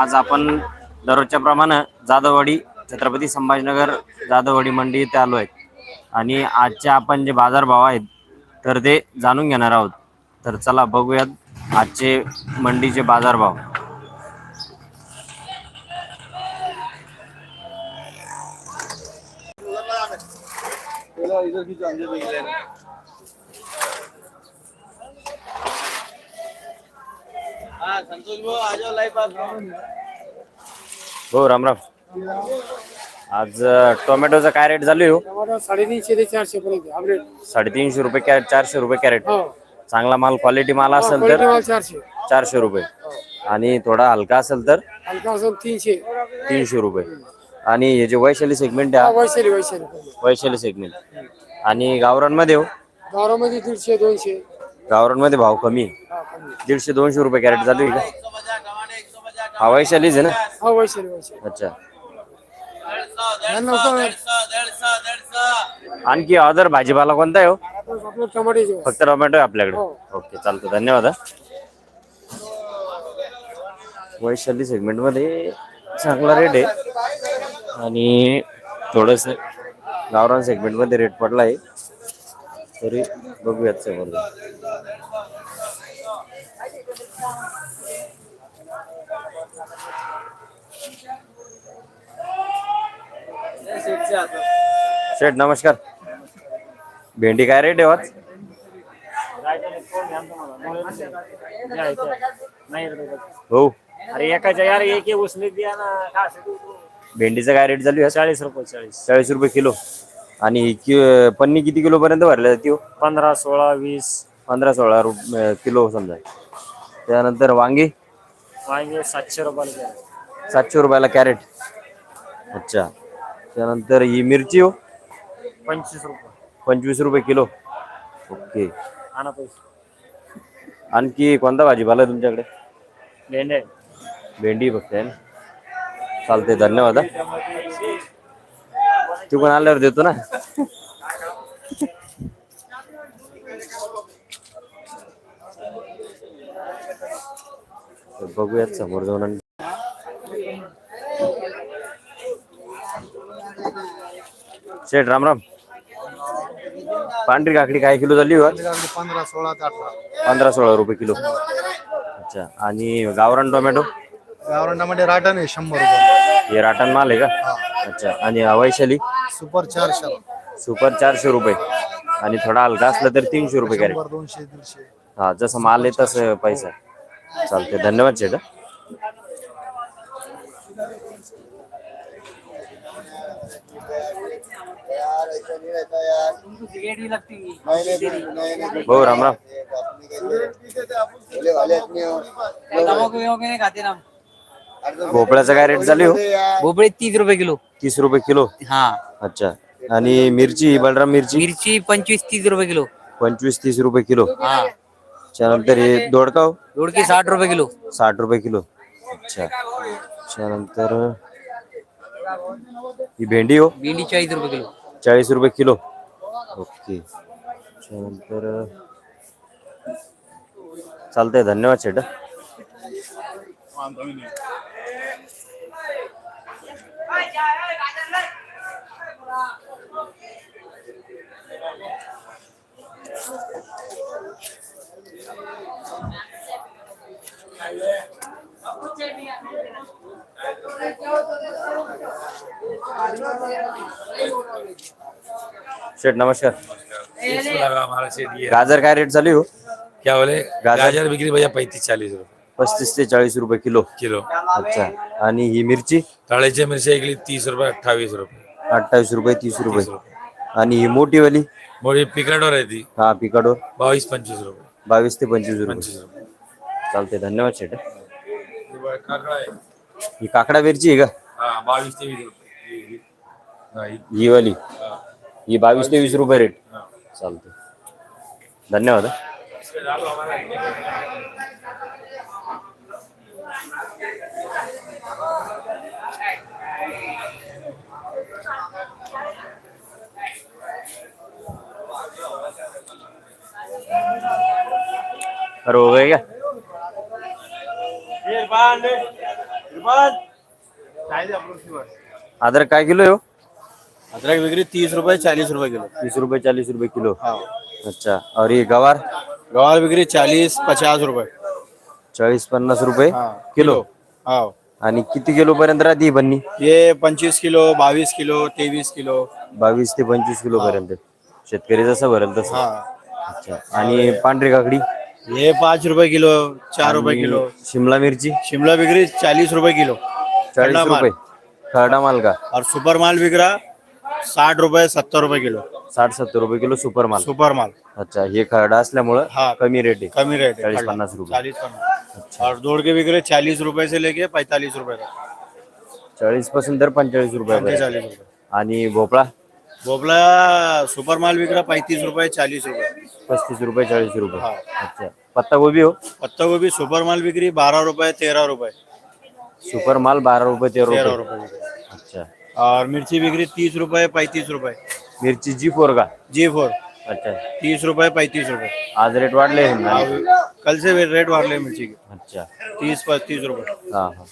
आज आपण दररोजच्या प्रमाणे जाधववाडी छत्रपती संभाजीनगर जाधववाडी मंडी इथे आलो आहे आणि आजचे आपण जे बाजारभाव आहेत तर ते जाणून घेणार आहोत. तर चला बघूयात आजचे मंडीचे बाजारभाव. हो रामराम आज अं, टोमॅटोचा काय रेट चालू आहे हो? टमाटर साडेतीनशे ते चारशे पर्यंत अपडेट साडेतीनशे रुपये कॅरेट चारशे रुपये कॅरेट. हो. चांगला माल क्वालिटी माल असेल क्वालिटी तर माल चारशे. चारशे रुपये. आणि थोडा हलका असेल तर हलका असेल तीनशे. तीनशे रुपये. आणि हे जे वैशाली सेगमेंट हा, आहे वैशाली वैशाली. वैशाली सेगमेंट आणि गावरांमध्ये हो? गावामध्ये दीडशे दोनशे. गावरांमध्ये भाव कमी आहे. दीडशे दोनशे रुपये कॅरेट चालू आहे का? हा वैशालीच आहे ना? हा वैशाली वैशाली. अच्छा. आणखी अदर भाजीपाला कोणता आहे हो? आपलं आपलं टमाटे फक्त टोमॅटो आहे आपल्याकडे? हो. ओके चालतं. धन्यवाद हा. वैशाली सेगमेंटमध्ये चांगला रेट आहे. आणि थोडस गावरान सेगमेंटमध्ये रेट पडला आहे तरी बघूयात समोर शेठ नमस्कार. भेंडी काय रेट आहे हो आज? हो. अरे एकाच्या यार एक उसने दिया ना? भेंडीचं काय रेट चालू आहे चाळीस रुपये चाळीस. चाळीस रुपये किलो. आणि कि- पन्नी किती किलो पर्यंत भरल्या जाते हो पंधरा सोळा वीस. पंधरा सोळा किलो समजा. त्यानंतर वांगी? वांगे सातशे रुपयाला. सातशे रुपयाला कॅरेट. अच्छा. त्यानंतर ही मिरची हो? पंचवीस रुपये. पंचवीस रुपये किलो. ओके. आणा पैसे. आणखी कोणता भाजीपाला आहे तुमच्याकडे? भेंडे. भेंडी फक्त आहे ना. चालते धन्यवाद हा. तू पण आल्यावर देतो ना. बघूयात समोर जाऊन आणि शेठ राम राम. पांढरी काकडी काय किलो झाली? पंधरा सोळा ते अठरा. पंधरा सोळा रुपये किलो. अच्छा. आणि गावरान टोमॅटो? गावरांडामध्ये राटन आहे शंभर रुपये. हे राटण माल आहे का? अच्छा. आणि वैशाली? सुपर चारशे. सुपर चारशे रुपये. आणि थोडा हलका असला तर तीनशे रुपये कॅरेट. दोनशे दीडशे. हा जसं माल आहे तसं पैसा चालते धन्यवाद हं. हो राम राम. भोपळ्याचा काय रेट चालू हो? भोपळे तीस रुपये किलो. तीस रुपये किलो? हा. अच्छा. आणि मिरची बलराम मिरची? मिरची पंचवीस तीस रुपये किलो. पंचवीस तीस रुपये किलो. हा. त्यानंतर हे दोडका हो? दोडकी साठ रुपये किलो. साठ रुपये किलो. अच्छा. त्यानंतर ही भेंडी हो? भेंडी चाळीस रुपये किलो. चाळीस रुपये किलो. ओके. त्यानंतर चालतंय. धन्यवाद शेठ शेठ नमस्कार. गाजर काय रेट चालू हो? क्या बोले? गाजर? गाजर बिक्री भैया पैंतीस चालीस रुपये। पस्तीस ते चाळीस रुपये किलो. किलो. अच्छा. आणि ही मिरची? तळ्याच्या मिरची ऐकली तीस रुपये अठ्ठावीस रुपये. अठ्ठावीस रुपये तीस रुपये. आणि ही मोठी वाली? मोठी पिकाडवर आहे ती. हा पिकाडो बावीस पंचवीस रुपये. बावीस ते पंचवीस रुपये. पंचवीस रुपये. चालते धन्यवाद शेठ. ही बघ, काकडा आहे. ही काकडा मिरची आहे का? हा बावीस ते वीस रुपये. ही- ही- हा, ही- ही वाली. हा. ही बावीस ते वीस रुपये रेट. चालते धन्यवाद हं. अरे हो गए क्या अदरक काय किलो आहे हो? अदरक विक्री तीस रुपये चालीस रुपये किलो तीस रुपये चालीस रुपये किलो हाँ अच्छा और ये गवार गवार बिक्री चालीस पचास रुपये चाळीस पन्नास रुपये हाँ किलो हाँ आणि किती किलो पर्यंत राहते ही बन्नी ये पंचवीस किलो बावीस किलो तेवीस किलो बावीस ते पंचवीस किलो पर्यंत शेतकरी जसं भरेल तसं हाँ अच्छा आणि पांढरी काकडी ये पाँच रुपए किलो चार आणि किलो. शिमला मिरची? शिमला बिक्री चालीस रुपए किलो. चाळीस खरडा माल. रुपये. खरडा माल का? और सुपर माल बिक रहा साठ रुपए सत्तर रुपए किलो. साठ सत्तर रुपये किलो सुपर माल. सुपर माल. अच्छा हे खरडा असल्यामुळं हा. कमी रेट आहे. कमी रेट है चालीस खरडा। पन्नास रुपये. चालीस पन्नास. और दौड़ के बिक रहे चालीस रुपए से लेके पैंतालीस रुपए तक चाळीसपासून तर पंचेचाळीस रुपये चालीस रुपए आणि भोपळा? बोबला सुपर माल बिक रहा पैंतीस रुपए चालीस रुपए पस्तीस रुपये चालीस रुपये. हा. अच्छा. पत्ता गोबी हो? पत्ता गोभी सुपर माल बिक्री बारह रुपए तेरह रुपए सुपर माल बारा रुपये तेरा तेरह रुपए अच्छा। और मिर्ची बिक्री तीस रुपए पैंतीस रुपए मिरची जी फोर का? G four. अच्छा। तीस रुपये पैंतीस रुपये। आज रेट वाढले कल से रेट वाढ रहे मिर्ची के। अच्छा। तीस पस्तीस रुपये। हाँ हाँ।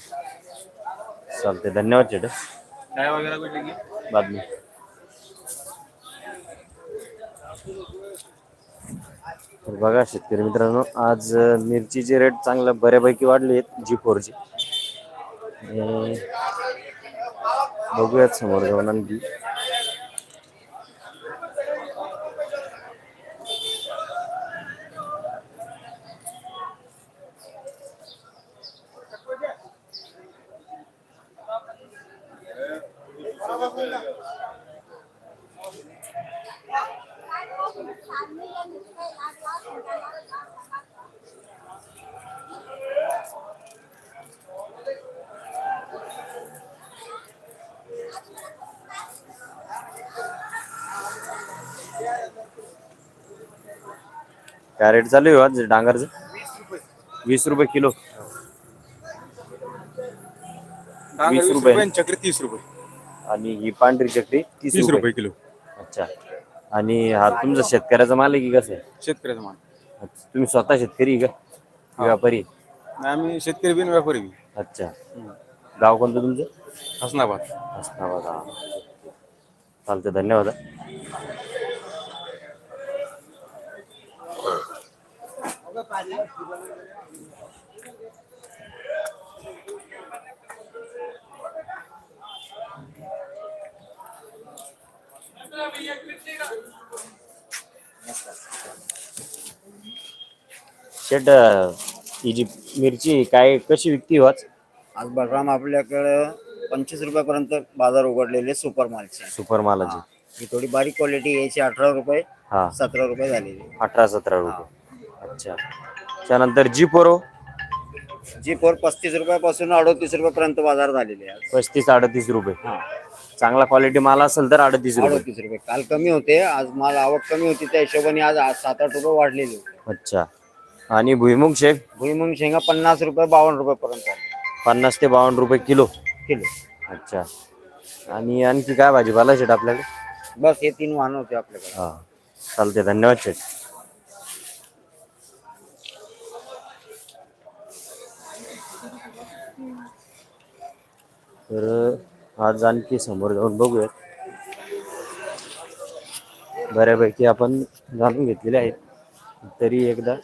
चालते धन्यवाद चेट। चाय वगैरह कुछ लेंगे। बाद में। तर बघा शेतकरी मित्रांनो आज मिरचीचे रेट चांगले बऱ्यापैकी वाढले आहेत जी फोरची बघूयात समोर जाऊन आणखी काय रेट चालू आहे आज डांगरचं? वीस रुपये किलो. वीस रुपये. चक्री तीस रुपये. आणि ही पांढरी चकरी तीस तीस रुपये. रुपये किलो. अच्छा. आणि हा तुमचा शेतकऱ्याचा माल आहे की कसं आहे? शेतकऱ्याचा माल. अच्छा, तुम्ही स्वतः शेतकरी आहे का? की व्यापारी? आम्ही शेतकरी बिन व्यापारी बी. अच्छा. गाव कोणतं तुमचं? हसनाबाद. हसनाबाद हा. चालतं धन्यवाद हा. शेट ही जी मिरची काय कशी विकती हो आज? आज बलराम आपल्याकडं पंचवीस रुपयापर्यंत बाजार उघडलेले सुपर मालचे. सुपर मालाची. ही. थोडी बारीक क्वालिटी यायची अठरा रुपये हा. सतरा रुपये झालेली. अठरा सतरा रुपये. अच्छा. त्यानंतर जी पोरो जी फोर पस्तीस रुपयापासून अडतीस रुपयापर्यंत बाजार झालेले आहे पस्तीस अडतीस रुपये. चांगला क्वालिटी माल असेल तर अडतीस रुपये. अडतीस रुपये. काल कमी होते आज माल आवक कमी होती त्या हिशोबाने आज आज सात आठ रुपये वाढलेले होते. अच्छा. आणि भुईमुग शेक भुईमुंग शेंगा पन्नास रुपये बावन्न रुपयापर्यंत आले. पन्नास ते बावन्न रुपये किलो. किलो. अच्छा. आणि आणखी काय भाजीपाला शेट आपल्याकडे? बस हे तीन वाहन होते आपल्याकडे. हा. चालते धन्यवाद शेट. तर आज आणखी समोर जाऊन बघूयात. बऱ्यापैकी आपण जाणून घेतलेले आहेत. तरी एकदा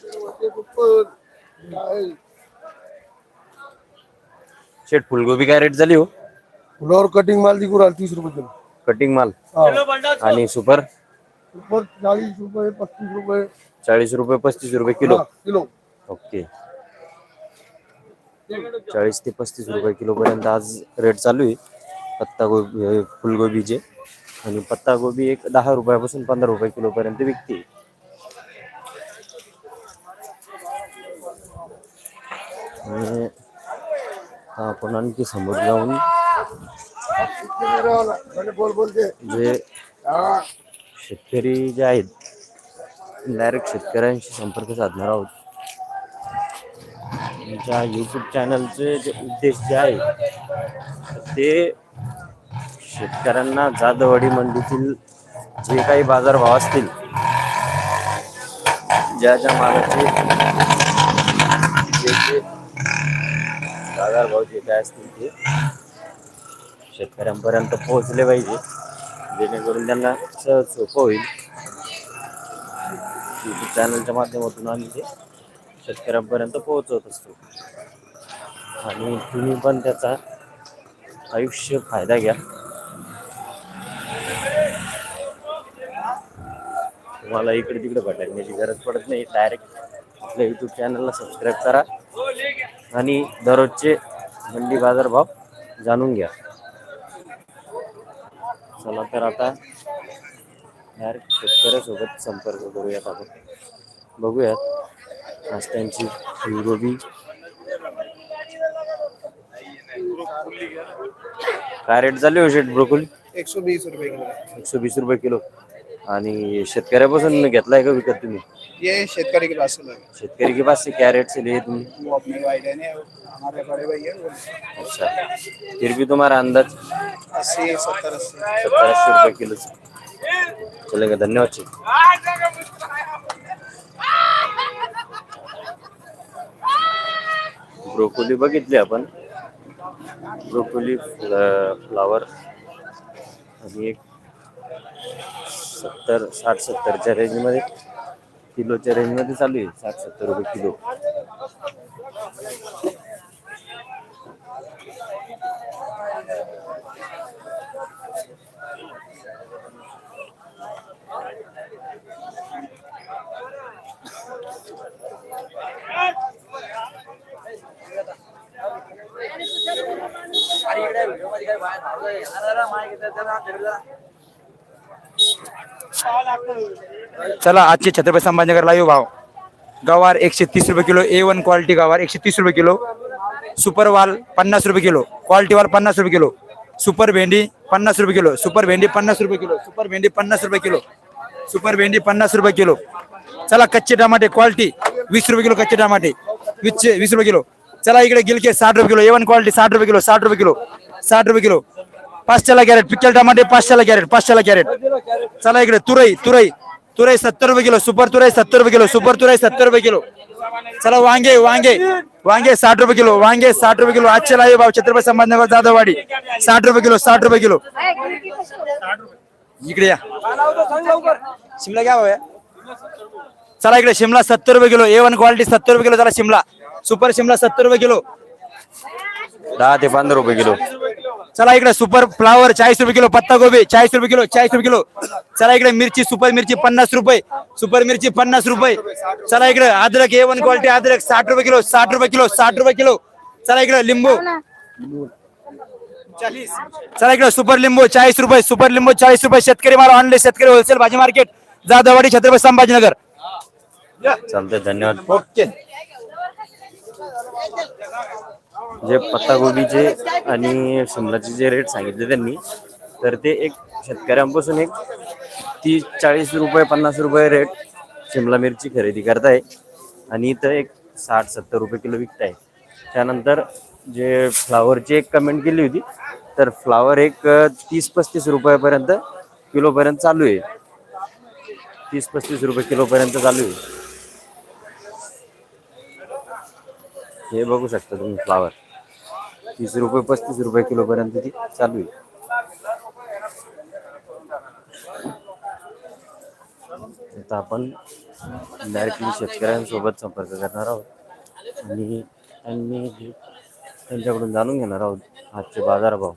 शेट फुलगोबी काय रेट झाली हो? फ्लोर कटिंग माल दिखू रहा तीस रुपए किलो. कटिंग माल? आणि सुपर? ऊपर चालीस रुपए पच्चीस रुपए चाळीस रुपये पस्तीस रुपये किलो? किलो. ओके. चाळीस ते पस्तीस रुपये किलोपर्यंत आज रेट चालू आहे. पत्ता गोबी फुलगोबीचे आणि पत्ता गोबी एक दहा रुपयापासून पंधरा रुपये किलोपर्यंत विकते. आणि आपण आणखी समोर जाऊन जे शेतकरी जे आहेत डायरेक्ट शेतकऱ्यांशी संपर्क साधणार आहोत. तुमच्या यूट्यूब चॅनलचे जे उद्देश जे आहे ते शेतकऱ्यांना जाधववाडी मंडीतील जे काही बाजारभाव असतील ज्या ज्या मालाचे जे जे बाजारभाव जे काय असतील ते शेतकऱ्यांपर्यंत पोहोचले पाहिजे. जेणेकरून त्यांना सहज सोपं होईल. युट्यूब चॅनलच्या माध्यमातून आम्ही ते शेतकऱ्यांपर्यंत पोहोचवत असतो. आणि तुम्ही पण त्याचा आयुष्य फायदा घ्या. तुम्हाला इकडे तिकडे भटकण्याची गरज पडत नाही. डायरेक्ट आपल्या यूट्यूब चॅनलला सबस्क्राईब करा. आणि दररोजचे मंडी बाजार भाव जाणून घ्या. चला तर आता डायरेक्ट शेतकऱ्यासोबत संपर्क करूयात आपण. बघूयात. आज त्यांची फुलगोबी काय रेट झाले हो शेट ब्रोकोली? एकशे वीस रुपये किलो. एकशे वीस रुपये किलो. आणि शेतकऱ्यापासून घेतलाय का विकत तुम्ही? ये शेतकरी के पास से लगे शेतकरी के पास से क्या रेट से लिए वो अपने है हमारे बड़े भैया अच्छा. फिर भी तुम्हारा अंदाज? अस्सी सत्तर अस्सी. सत्तर अस्सी रुपये किलो से चलेगा धन्यवाद जी ब्रोकोली बघितली आपण. ब्रोकोली फ्लावर आणि एक सत्तर साठ सत्तरच्या रेंजमध्ये किलोच्या रेंजमध्ये चालू आहे. साठ सत्तर रुपये किलो. चला आजचे छत्रपती संभाजीनगर लाईव्ह भाव गवार एकशे तीस रुपये किलो ए वन क्वालिटी गवार एकशे तीस रुपये किलो सुपर वाल पन्नास रुपये किलो क्वालिटी वाल पन्नास रुपये किलो सुपर भेंडी पन्नास रुपये किलो सुपर भेंडी पन्नास रुपये किलो सुपर भेंडी पन्नास रुपये किलो सुपर भेंडी पन्नास रुपये किलो चला कच्चे टमाटे क्वालिटी वीस रुपये किलो कच्चे टमाटे वीसचे वीस रुपये किलो चला इकडे गिलके साठ रुपये किलो ए वन क्वालिटी साठ रुपये किलो साठ रुपये किलो साठ रुपये किलो पाचशेला कॅरेट पिक्चल टमाटे पाचशेला कॅरेट पाचशेला कॅरेट. चला इकडे तुरई तुरई. तुरई सत्तर रुपये किलो सुपर तुरई सत्तर रुपये किलो सुपर तुरई सत्तर रुपये किलो. चला वांगे वांगे वांगे साठ रुपये किलो वांगे साठ रुपये किलो. आजचे लाईव्ह भाव छत्रपती संभाजीनगर जाधववाडी. साठ रुपये किलो साठ रुपये किलो. इकडे या. शिमला घ्या भाऊ चला इकडे शिमला सत्तर रुपये किलो. ए वन क्वालिटी सत्तर रुपये किलो. चला शिमला. सुपर शिमला सत्तर रुपये किलो. दहा ते पंधरा रुपये किलो. चला इकडे सुपर फ्लावर चाळीस रुपये किलो पत्ता गोबी चाळीस रुपये किलो चाळीस रुपये किलो. चला इकडे मिरची सुपर मिरची पन्नास रुपये सुपर मिरची पन्नास रुपये. चला इकडे अद्रक ए वन क्वालिटी अद्रक साठ रुपये किलो साठ रुपये किलो साठ रुपये किलो. चला इकडे लिंबू. चला इकडे सुपर लिंबू चाळीस रुपये सुपर लिंबू चाळीस रुपये. शेतकरी माल ऑनलाईन शेतकरी होलसेल भाजी मार्केट जाधववाडी छत्रपती संभाजीनगर. चालतंय धन्यवाद. ओके. जे पत्तागोबीचे आणि शिमलाचे जे रेट सांगितले त्यांनी तर ते एक शेतकऱ्यांपासून एक तीस चाळीस रुपये पन्नास रुपये रेट शिमला मिरची खरेदी करताय. आणि इथं एक साठ सत्तर रुपये किलो विकताय. त्यानंतर जे फ्लावरची एक कमेंट केली होती तर फ्लावर एक तीस पस्तीस रुपयापर्यंत किलोपर्यंत चालू आहे. तीस पस्तीस रुपये किलोपर्यंत चालू आहे. हे बघू शकता तुम्ही फ्लावर. तीस रुपये पस्तीस रुपये किलो पर्यंत ती चालू आहे. आता आपण डायरेक्टली शेतकऱ्यांसोबत संपर्क करणार आहोत. आणि त्यांनी त्यांच्याकडून जाणून घेणार आहोत आजचे बाजारभाव.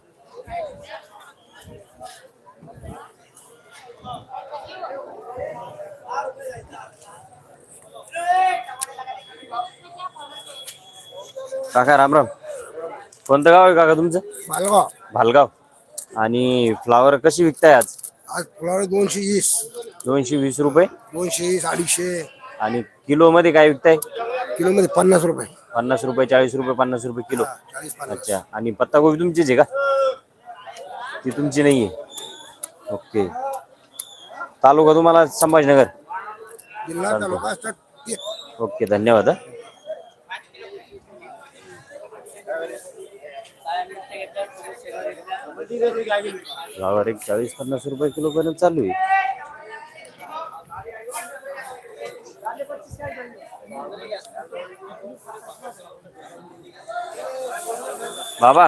काका राम राम. कोणतं गाव आहे काका तुमचं? मालगाव भालगाव. आणि फ्लावर कशी विकताय आज? आज फुलावर दोनशे वीस. दोनशे वीस रुपये. दोनशे वीस अडीचशे. आणि किलो मध्ये काय विकताय? किलो मध्ये पन्नास रुपये. पन्नास रुपये चाळीस रुपये पन्नास रुपये किलो. चाळीस पन्नास. अच्छा. आणि पत्तागोबी तुमचीच आहे का? ती तुमची नाहीये ओके. तालुका तुम्हाला संभाजीनगर. जिल्हा तालुका असतात ते. ओके धन्यवाद हा. फ्लावर एक चाळीस पन्नास रुपये किलो पर्यंत चालू आहे. बाबा.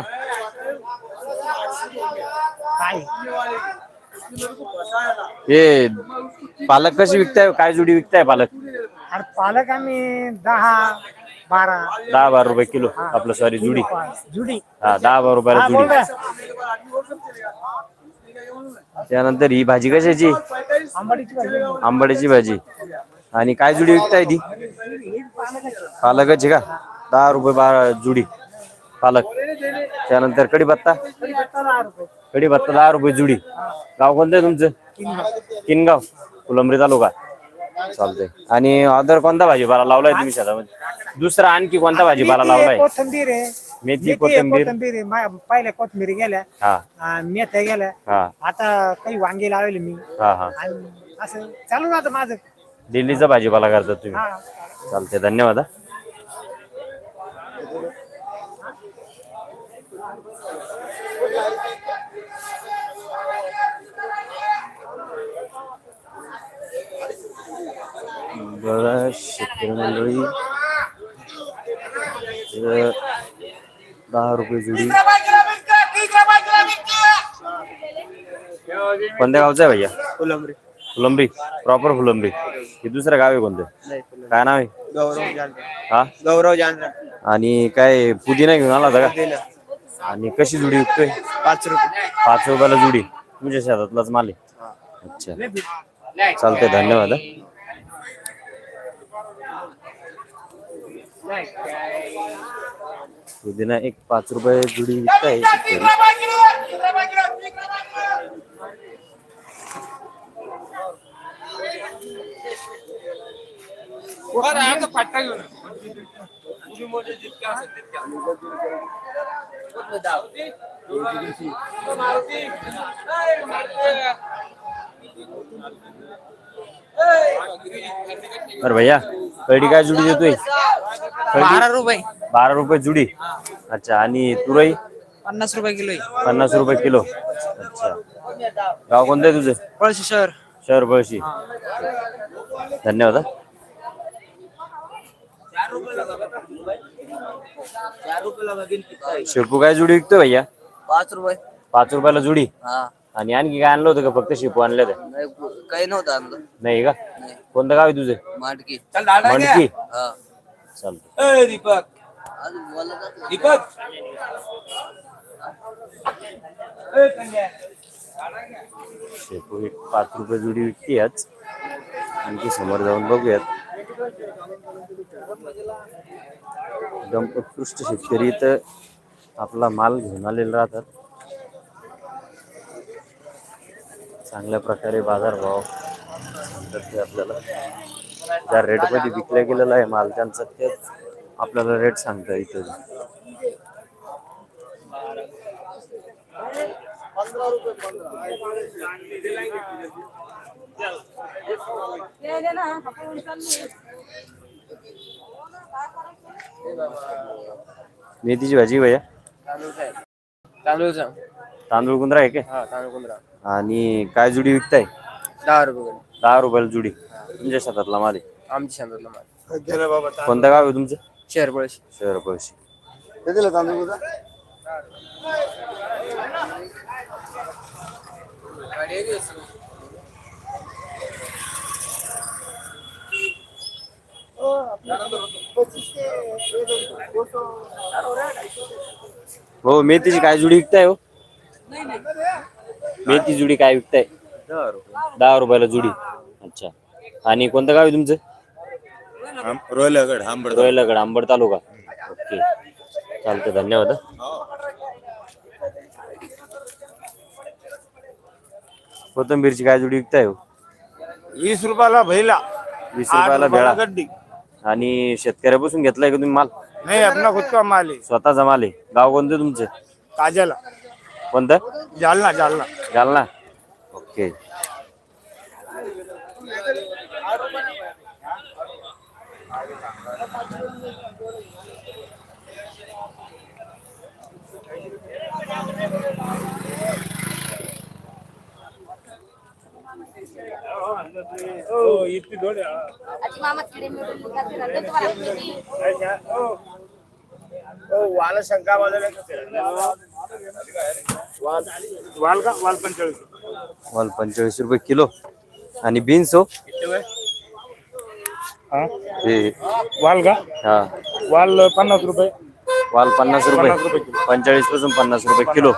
हे पालक कशी विकताय? काय जुडी विकताय पालक? अरे पालक आम्ही दहा बारा. दहा बारा रुपये किलो आपलं सॉरी जुडी. जुडी. हा दहा बारा रुपयाला हा, बोल. जुडी त्यानंतर ही भाजी कशाची? आंबाडीची भाजी. आंबाड्याची भाजी. आणि काय जुडी विकताय ती? पालकाची का? दहा रुपये बारा जुडी. पालक. त्यानंतर कढीपत्ता? दहा रुपये. कढीपत्ता दहा रुपये जुडी. गाव कोणतं आहे तुमचं? किनगाव. फुलंब्री तालुका. चालतंय. आणि अदर कोणता भाजीपाला लावलाय तुम्ही शेतामध्ये? दुसरा आणखी कोणता भाजीपाला लावलाय? कोथंबीर आहे. मेथी कोथिंबीर. कोथिंबीर आहे. मा- पहिल्या कोथंबीर गेल्या. हा. आ, मेथ्या गेल्या. हा. आता काही वांगे लावले मी. हा हा. आणि असं चालू राहतं माझं. दिल्लीचा भाजीपाला करतात तुम्ही. हा. चालते धन्यवाद हा. बघा शेतकरी मंडळी. इथं दहा रुपये जुडी. कोणत्या गावचा आहे भैया? फुलंबरी. फुलंब्री. प्रॉपर फुलंब्री. हे दुसरं गाव आहे कोणतं? काय नाव आहे? गौरव जानकर. हा? गौरव जानकर. आणि काय पुदिना घेऊन आला होता का? आणि कशी जुडी विकतोय? पाच रुपये. पाच रुपयाला जुडी. तुमच्या शेतातलाच माल आहे. अच्छा. चालतंय धन्यवाद हा. पुदिना एक पाच रुपये जुडी विकताय शेतकरी. अरे भैया कळडी काय जुडी देतोय? बारा रुपये. बारा रुपये जुडी. अच्छा आणि तुरई? पन्नास रुपये किलो आहे. पन्नास रुपये किलो. अच्छा. गाव कोणतं आहे तुझं? पळशी शहर. शहर बळशी धन्यवाद हा. शेपू काय जुडी विकतोय भैया? पाच रुपये. पाच रुपयाला जुडी? हा. आणि आणखी काय आणलं होतं का फक्त शेपू आणलं होतं? नाही काही नव्हतं आणलं. नाही का? कोणतं गाव आहे तुझं? माटकी हा. चालतं दीपक. दीपक. शेपू एक पाच रुपये जुडी विकते आज. आणखी समोर जाऊन बघूयात. एकदम उत्कृष्ट शेतकरी इथं आपला माल घेऊन आलेला राहतात. चांगल्या प्रकारे बाजारभाव सांगतात ते आपल्याला. ज्या रेटमध्ये विकल्या गेलेला आहे माल त्यांचा तेच आपल्याला रेट सांगता इथं. मेथीची भाजी भैया? तांदूळ तांदूळ कुंद्रा आहे काय हा तांदूळ पंधरा आणि काय जुडी विकताय? दहा रुपये दहा रुपयाला जुडी. तुमच्या शेतातला माल आहे? आमच्या शेतातला माल. कोणतं गाव आहे तुमचं? शहर पळशी. शहर पळशी. हो मेथीची काय जुडी विकताय हो? मेथी जुडी काय विकताय? दहा रुपयाला जुडी. अच्छा. आणि कोणतं गाव आहे तुमचं? रोयलागड आंबड रोयलागड आंबड तालुका. ओके. चालतं धन्यवाद हा. कोथिंबीरची काय जुडी विकताय हो? वीस रुपयाला भैला. वीस रुपयाला भेळा. गड्डी. आणि शेतकऱ्यापासून घेतलाय का तुम्ही माल? नाही अपना खुद का माल है स्वतःचा माल आहे. गाव कोणतं तुमचं? काजल. कोणतं? जालना जालना. जालना. ओके. आजी मामा तिकडे मिळून तुम्हाला वाल शंका वाल का? वाल पंचेचाळीस. वाल पंचेचाळीस रुपये किलो. आणि बीन्स हो. हे? वाल का? हा. वाल पन्नास रुपये. वाल पन्नास रुपये. पंचेचाळीसपासून पन्नास रुपये किलो.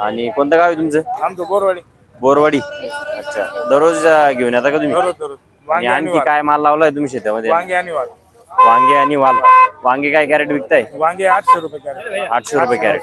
आणि कोणतं गाव आहे तुमचं? आमचं बोरवाडी. बोरवाडी. अच्छा. दररोज अं, घेऊन येता का तुम्ही? दररोज दररोज. आणि वांगे आणि आणखी वाल. काय माल लावलाय तुम्ही शेतामध्ये? वांगे आणि वाल. वांगे आणि वाल. वांगे काय कॅरेट विकताय? वांगे आठशे रुपये कॅरेट. आठशे रुपये कॅरेट.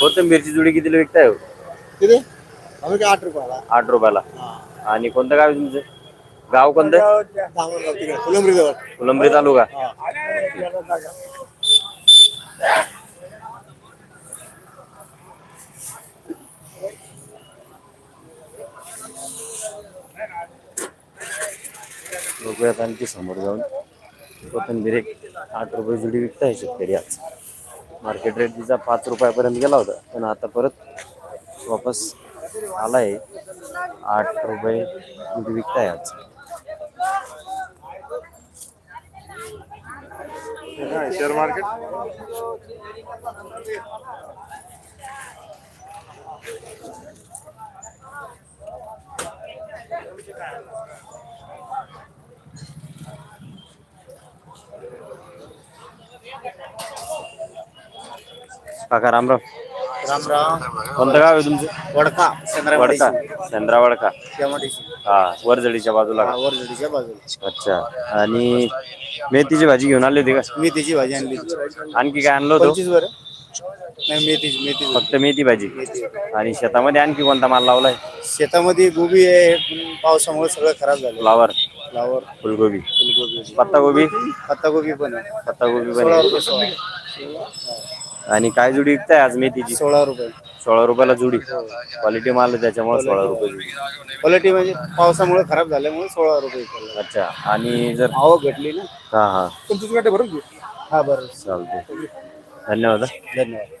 कोथिंबीरची जुडी कितीला विकताय हो? किती? आम्ही काय आठ रुपयाला. आठ रुपयाला. आणि कोणतं गाव आहे तुमचं? गाव कोणतं? धामणगाव तिकडे फुलंब्री जवळ. फुलंब्री तालुका. बघूयात आणखी समोर जाऊन. कोथिंबीर एक आठ रुपये जुडी विकताय शेतकरी आज. मार्केट रेट तिचा पाच रुपयापर्यंत गेला होता. पण आता परत वापस आलाय. आठ रुपये जुडी विकताय आज. Share market? काका रामराव राम. राम कोणतं गाव आहे तुमचं? वडका वडका. सेंद्रा वडका हा वरजडीच्या बाजूला का? वरजडीच्या बाजूला. अच्छा. आणि मेथीची भाजी घेऊन आली होती का? मेथीची भाजी आणली आणखी काय आणलं होतं? पंचवीस वर. नाही मेथीची मेथी फक्त मेथी भाजी. आणि शेतामध्ये आणखी कोणता माल लावलाय? शेतामध्ये गोबी आहे पण पावसामुळे सगळं खराब झालं. फ्लावर. फ्लावर. फुलगोबी. फुलगोबी. पत्तागोबी? पत्तागोबी पण आहे. पत्तागोबी पण सोळा आहे. रुपये सोळा. आणि काय जुडी विकताय आज मेथीची? सोळा रुपये. सोळा रुपयाला जुडी. क्वालिटी माल त्याच्यामुळे सोळा रुपये जुडी. क्वालिटी म्हणजे पावसामुळे खराब झाल्यामुळे सोळा रुपये. अच्छा. आणि जर आवक घटली ना? हा हा. पंचवीस गाठे भरून घेऊ हा बरं. चालते धन्यवाद हा. धन्यवाद.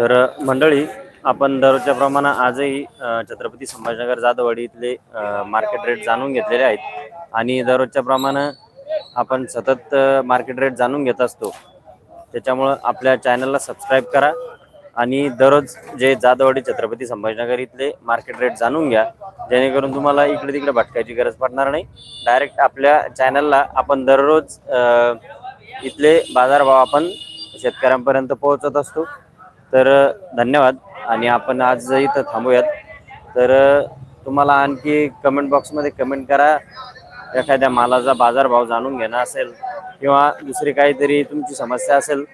तर मंडळी आपण दररोजच्या प्रमाणे आजही छत्रपती संभाजीनगर जाधववाडी इथले मार्केट रेट जाणून घेतलेले आहेत. आणि दररोजच्या प्रमाणे आपण सतत मार्केट रेट जाणून घेत असतो. त्याच्यामुळं आपल्या चॅनलला सबस्क्राईब करा आणि दररोज जे जाधववाडी छत्रपती संभाजीनगर इथले मार्केट रेट जाणून घ्या. जेणेकरून तुम्हाला इकडे तिकडे भटकायची गरज पडणार नाही. डायरेक्ट आपल्या चॅनलला आपण दररोज इथले बाजारभाव आपण शेतकऱ्यांपर्यंत पोहोचत असतो. तर धन्यवाद. आणि आपण आज इथं थांबूयात. तर तुम्हाला आणखी कमेंट बॉक्समध्ये कमेंट करा. एखाद्या मालाचा बाजारभाव जाणून घेणं असेल किंवा दुसरी काहीतरी तुमची समस्या असेल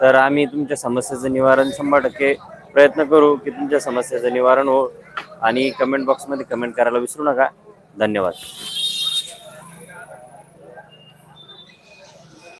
तर आम्ही तुमच्या समस्येचं निवारण शंभर टक्के प्रयत्न करू की तुमच्या समस्येचं निवारण हो. आणि कमेंट बॉक्समध्ये कमेंट करायला विसरू नका. धन्यवाद.